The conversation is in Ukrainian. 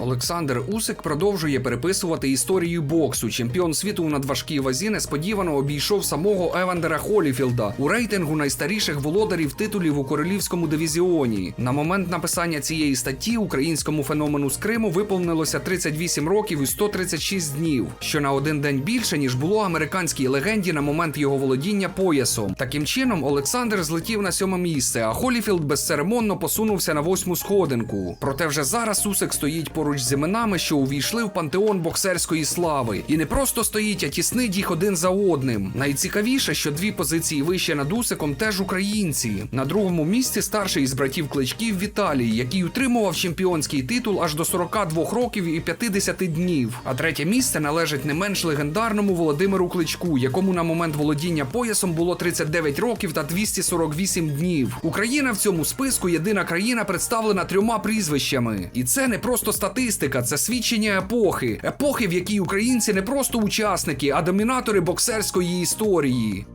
Олександр Усик продовжує переписувати історію боксу. Чемпіон світу у надважкій вазі несподівано обійшов самого Евандера Холіфілда у рейтингу найстаріших володарів титулів у королівському дивізіоні. На момент написання цієї статті українському феномену з Криму виповнилося 38 років і 136 днів, що на один день більше ніж було американській легенді на момент його володіння поясом. Таким чином, Олександр злетів на сьоме місце, а Холіфілд безцеремонно посунувся на восьму сходинку. Проте вже зараз Усик стоїть поруч з іменами, що увійшли в пантеон боксерської слави, і не просто стоїть, а тіснить їх один за одним. Найцікавіше, що дві позиції вище над Усиком теж українці. На другому місці старший із братів кличків Віталій, який утримував чемпіонський титул аж до 42 років і 50 днів. А третє місце належить не менш легендарному Володимиру Кличку, якому на момент володіння поясом було 39 років та 248 днів. Україна в цьому списку єдина країна представлена трьома прізвищами. І це не просто статистика, це свідчення епохи. Епохи, в якій українці не просто учасники, а домінатори боксерської історії.